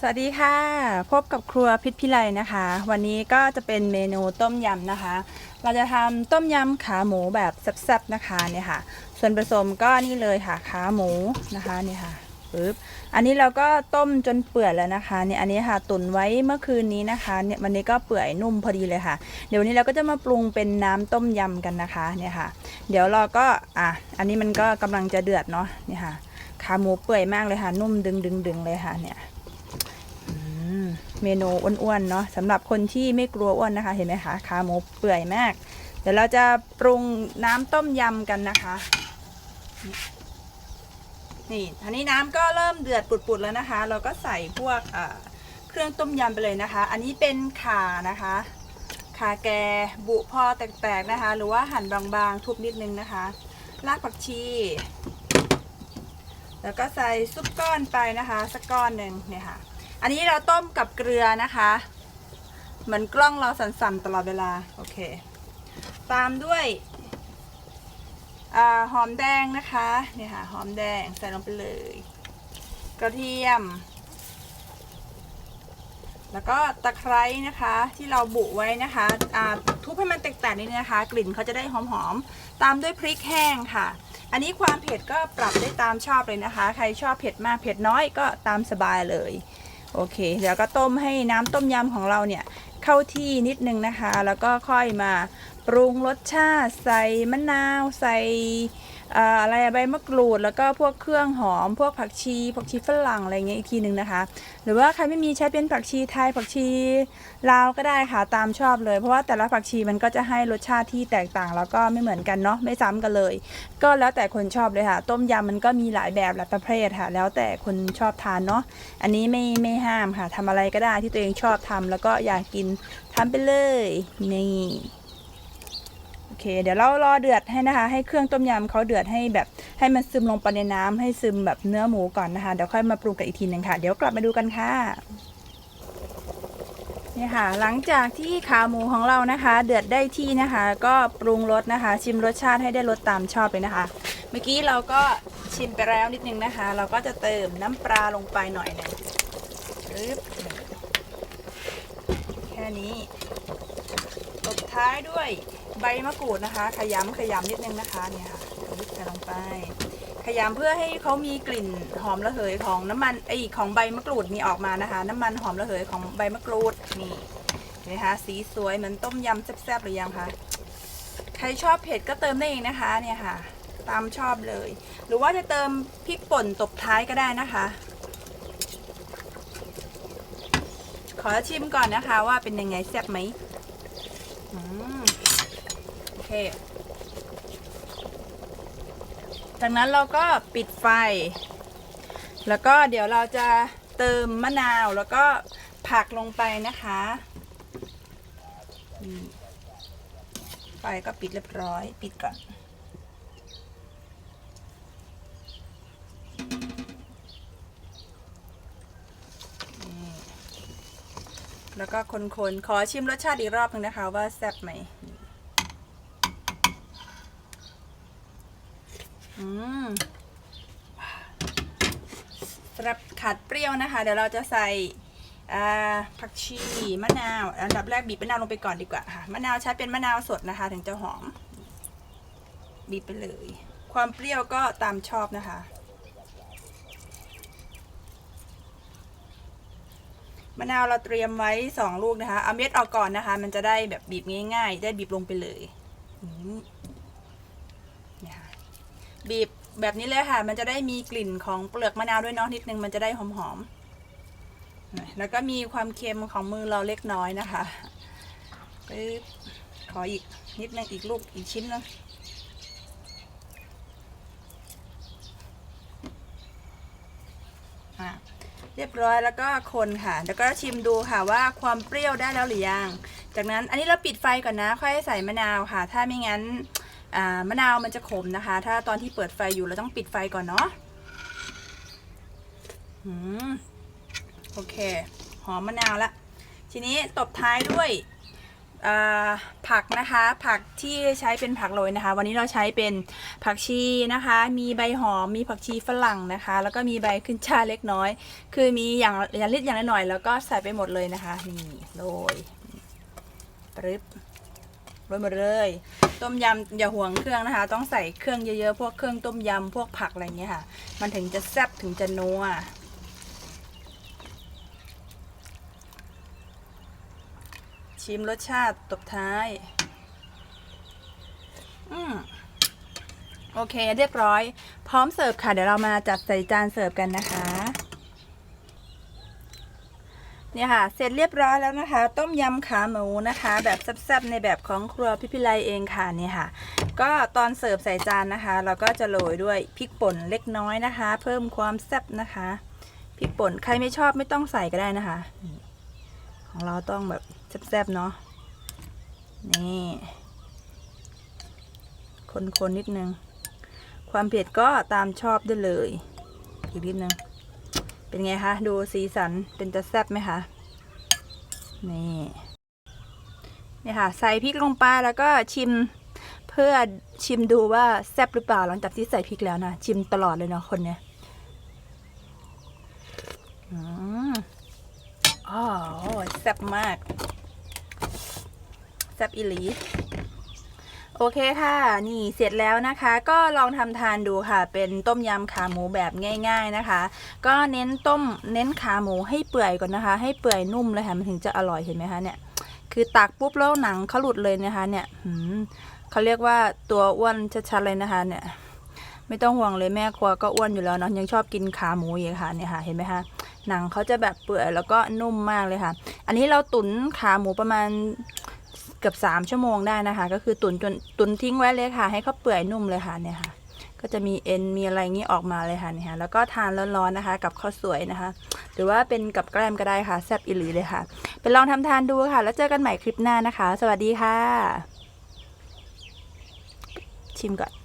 สวัสดีค่ะ พบกับครัวพิษพิไลนะคะ วันนี้ก็จะเป็นเมนูต้มยำนะคะ เราจะทำต้มยำขาหมูแบบแซ่บๆนะคะเนี่ยค่ะ ส่วนผสมก็นี่เลยค่ะขาหมูนะคะนี่ค่ะปึ๊บอันนี้เราก็ต้มจนเปื่อยแล้วนะคะเนี่ยอันนี้ค่ะตุนไว้เมื่อคืนนี้นะคะเนี่ยวันนี้ก็เปื่อยนุ่มพอดีเลยค่ะ เดี๋ยววันนี้เราก็จะมาปรุงเป็นน้ำต้มยำกันนะคะเนี่ยค่ะ เดี๋ยวเราก็อะอันนี้มันก็กำลังจะเดือดเนาะเนี่ยค่ะขาหมูเปื่อยมากเลยค่ะ นุ่มดึงดึงดึงเลยค่ะเนี่ย เมนูอ้วนๆเนาะสำหรับคนที่ไม่กลัวอ้วนนะคะ เห็นไหมคะขาหมูเปื่อยมาก เดี๋ยวเราจะปรุงน้ำต้มยำกันนะคะ นี่ทีนี้น้ำก็เริ่มเดือดปุดๆแล้วนะคะ เราก็ใส่พวกเครื่องต้มยำไปเลยนะคะ อันนี้เป็นข่านะคะข่าแกบุพอแตกๆนะคะ หรือว่าหั่นบางๆ ทุบนิดนึงนะคะ รากผักชี แล้วก็ใส่ซุปก้อนไปนะคะ สักก้อนหนึ่งเนี่ยค่ะ อันนี้เราต้มกับเกลือนะคะ เหมือนกล้องเราสั่นๆตลอดเวลา โอเค ตามด้วยอหอมแดงนะคะเนี่ยค่ะหอมแดงใส่ลงไปเลย กระเทียม แล้วก็ตะไคร้นะคะที่เราบุไว้นะคะอาทุบให้มันแตกๆนิดนึงนะคะ กลิ่นเขาจะได้หอมๆตามด้วยพริกแห้งค่ะ อันนี้ความเผ็ดก็ปรับได้ตามชอบเลยนะคะ ใครชอบเผ็ดมากเผ็ดน้อยก็ตามสบายเลย โอเค เดี๋ยวก็ต้มให้น้ำต้มยำของเราเนี่ยเข้าที่นิดนึงนะคะ แล้วก็ค่อยมาปรุงรสชาติ ใส่มะนาว ใส่ อะไรใบมะกรูดแล้วก็พวกเครื่องหอม พวกผักชีผักชีฝรั่งอะไรเงี้ยอีกทีหนึ่งนะคะ หรือว่าใครไม่มีใช้เป็นผักชีไทยผักชีลาวก็ได้ค่ะตามชอบเลย เพราะว่าแต่ละผักชีมันก็จะให้รสชาติที่แตกต่าง แล้วก็ไม่เหมือนกันเนาะไม่ซ้ำกันเลย ก็แล้วแต่คนชอบเลยค่ะ ต้มยำมันก็มีหลายแบบหลายประเภทค่ะ แล้วแต่คนชอบทานเนาะอันนี้ไม่ไม่ห้ามค่ะทำอะไรก็ได้ที่ตัวเองชอบทำแล้วก็อยากกินทำไปเลยนี่ เค เดี๋ยวเรารอเดือดให้นะคะ ให้เครื่องต้มยำเขาเดือดให้แบบให้มันซึมลงไปในน้ำให้ซึมแบบเนื้อหมูก่อนนะคะ เดี๋ยวค่อยมาปรุงกันอีกทีหนึ่งค่ะ เดี๋ยวกลับมาดูกันค่ะนี่ค่ะ หลังจากที่ขาหมูของเรานะคะ เดือดได้ที่นะคะ ก็ปรุงรสนะคะ ชิมรสชาติให้ได้รสตามชอบเลยนะคะ เมื่อกี้เราก็ชิมไปแล้วนิดนึงนะคะ เราก็จะเติมน้ำปลาลงไปหน่อยหนึงแค่นี้ตบท้ายด้วย ใบมะกรูดนะคะ ขยำขยำนิดนึงนะคะเนี่ยค่ะปึ๊บใส่ลงไป ขยำเพื่อให้เขามีกลิ่นหอมระเหยของน้ำมันไอของใบมะกรูดนี่ออกมานะคะ น้ำมันหอมระเหยของใบมะกรูดนี่เห็นไหมคะสีสวยเหมือนต้มยำแซ่บๆหรือยังคะใครชอบเผ็ดก็เติมได้เองนะคะเนี่ยค่ะ ตามชอบเลย หรือว่าจะเติมพริกป่นตบท้ายก็ได้นะคะ ขอชิมก่อนนะคะว่าเป็นยังไงแซ่บไหม เค จากนั้นเราก็ปิดไฟ แล้วก็เดี๋ยวเราจะเติมมะนาวแล้วก็ผักลงไปนะคะไฟก็ปิดเรียบร้อย ปิดก่อนแล้วก็คนๆ ขอชิมรสชาติอีกรอบหนึงนะคะว่าแซ่บไหม อืมสำหรับขาดเปรี้ยวนะคะ เดี๋ยวเราจะใส่ผักชีมะนาว อันดับแรกบีบมะนาวลงไปก่อนดีกว่าค่ะ มะนาวใช้เป็นมะนาวสดนะคะ ถึงจะหอม บีบไปเลย ความเปรี้ยวก็ตามชอบนะคะ มะนาวเราเตรียมไว้สองลูกนะคะ เอาเม็ดออกก่อนนะคะ มันจะได้แบบบีบง่ายๆ ได้บีบลงไปเลยเนี่ยค่ะ บีบแบบนี้เลยค่ะ มันจะได้มีกลิ่นของเปลือกมะนาวด้วยเนาะนิดนึงมันจะได้หอมๆแล้วก็มีความเค็มของมือเราเล็กน้อยนะคะปึ๊บขออีกนิดนึงอีกลูกอีกชิ้นนึงอะเรียบร้อยแล้วก็คนค่ะ แล้วก็ชิมดูค่ะว่าความเปรี้ยวได้แล้วหรือยัง จากนั้นอันนี้เราปิดไฟก่อนนะ ค่อยใส่มะนาวค่ะ ถ้าไม่งั้น มะนาวมันจะขมนะคะ ถ้าตอนที่เปิดไฟอยู่เราต้องปิดไฟก่อนเนาะอืมโอเค หอมมะนาวละ ทีนี้ตบท้ายด้วยผักนะคะ ผักที่ใช้เป็นผักโรยนะคะ วันนี้เราใช้เป็นผักชีนะคะ มีใบหอม มีผักชีฝรั่งนะคะ แล้วก็มีใบขึ้นชาเล็กน้อย คือมีอย่างอย่างลิดอย่างละหน่อยแล้วก็ใส่ไปหมดเลยนะคะ นี่โรยปรึ๊บ โรยหมดเลย ต้มยำอย่าห่วงเครื่องนะคะ ต้องใส่เครื่องเยอะๆ พวกเครื่องต้มยำพวกผักอะไรเงี้ยค่ะ มันถึงจะแซ่บถึงจะนัวชิมรสชาติตบท้าย อืมโอเคเรียบร้อย พร้อมเสิร์ฟค่ะ เดี๋ยวเรามาจัดใส่จานเสิร์ฟกันนะคะ เนี่ยค่ะ เสร็จเรียบร้อยแล้วนะคะ ต้มยำขาหมูนะคะ แบบแซ่บๆในแบบของครัวพิพิไลเองค่ะเนี่ยค่ะ ก็ตอนเสิร์ฟใส่จานนะคะ เราก็จะโรยด้วยพริกป่นเล็กน้อยนะคะ เพิ่มความแซ่บนะคะพริกป่นใครไม่ชอบไม่ต้องใส่ก็ได้นะคะ ของเราต้องแบบแซ่บๆเนาะนี่คนๆนิดนึง ความเผ็ดก็ตามชอบได้เลย อีกนิดนึง เป็นไงคะ ดูสีสันเป็นจะแซ่บไหมคะ นี่นี่ค่ะ ใส่พริกลงไปแล้วก็ชิมเพื่อชิมดูว่าแซ่บหรือเปล่าหลังจากที่ใส่พริกแล้วนะ ชิมตลอดเลยเนาะคนเนี้ยอืมอ๋อแซ่บมาก แซ่บอีหลี โอเคค่ะ นี่เสร็จแล้วนะคะ ก็ลองทำทานดูค่ะ เป็นต้มยำขาหมูแบบง่าย ๆนะคะ ก็เน้นต้มเน้นขาหมูให้เปื่อยก่อนนะคะ ให้เปื่อยนุ่มเลยค่ะมันถึงจะอร่อยเห็นไหมคะเนี่ย คือตักปุ๊บแล้วหนังเขาหลุดเลยนะคะ เนี่ยเขาเรียกว่าตัวอ้วนชัดๆเลยนะคะ เนี่ย ไม่ต้องห่วงเลยแม่ครัวก็อ้วนอยู่แล้วเนาะยังชอบกินขาหมูอยู่ค่ะเนี่ยค่ะ เห็นไหมคะหนังเขาจะแบบเปื่อยแล้วก็นุ่มมากเลยค่ะ อันนี้เราตุ๋นขาหมูประมาณ กือบสามชั่วโมงได้นะคะ ก็คือตุนจนตุนทิ้งไว้เลยค่ะ ให้เขาเปื่อยนุ่มเลยค่ะเนี่ยค่ะ ก็จะมีเอ็นมีอะไรงี้ออกมาเลยค่ะเนี่ยค่ะแล้วก็ทานร้อนๆนะคะ กับข้าวสวยนะคะ หรือว่าเป็นกับแกล้มก็ได้ค่ะแซ่บอิหลีเลยค่ะไปลองทำทานดูค่ะ แล้วเจอกันใหม่คลิปหน้านะคะ สวัสดีค่ะ ชิมก่อน